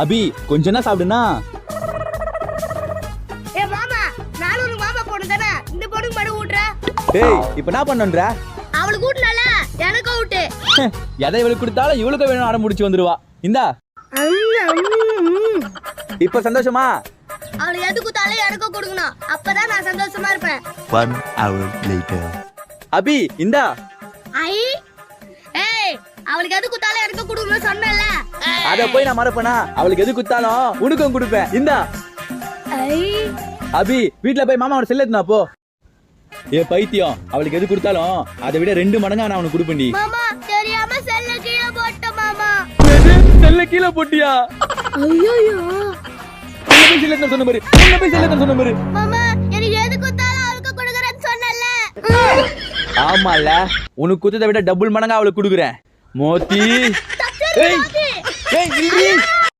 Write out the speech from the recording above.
அபி கொஞ்சம் தான் சாப்பிடுனா ஏ மாமா நானும் உனக்கு மாமா பொண்ணு தானே. இந்த பொண்ணுக்கு மட்டும் ஊட்டுற. டேய் இப்போ என்ன பண்ணுன்ற? அவளுக்கு ஊட்டல எனக்கும் ஊட்டு. எதை இவளுக்கு கொடுத்தாலும் இவளுக்கு வேணும் அடம் முடிச்சு வந்துருவா. இந்தா. இப்ப சந்தோஷமா? அவளுக்கு எது குத்தாலும் எனக்கும் கொடுக்கணும் அப்பதான் நான் சந்தோஷமா இருப்பேன். One hour later. அபி இந்தா. ஐ ஏய் அவளுக்கு எது குத்தாலும் எனக்கும் கொடுக்கணும் சொன்னல அத போய் நான் மறப்பேனா? அவளுக்கு எது குத்தாலும் உனக்கும் கொடுப்பேன். இந்தா. அபி வீட்ல போய் மாமாவோட செல்ல எடுத்துனா போ. ஏ பைத்தியம். அவளுக்கு எது கொடுத்தாலும் அதை விட ரெண்டு மடங்கா நான் அவனுக்கு கொடுப்பேன்டி மாமா தெரியாம செல்ல கீழே போட்ட மாமா. செல்ல கீழே போட்டியா? ஐயோ போய் செல்ல சொன்ன மாதிரி போய் செல்ல சொன்ன மாதிரி மாமா எனக்கு எது குத்தாலும் அவளுக்கு கொடுக்கறேன்னு சொன்னல ஆமால உனக்கு குத்ததை விட டபுள் மடங்கா அவளுக்கு கொடுக்குறேன். மோத்தி. ஏய். ஏய் இல்லடி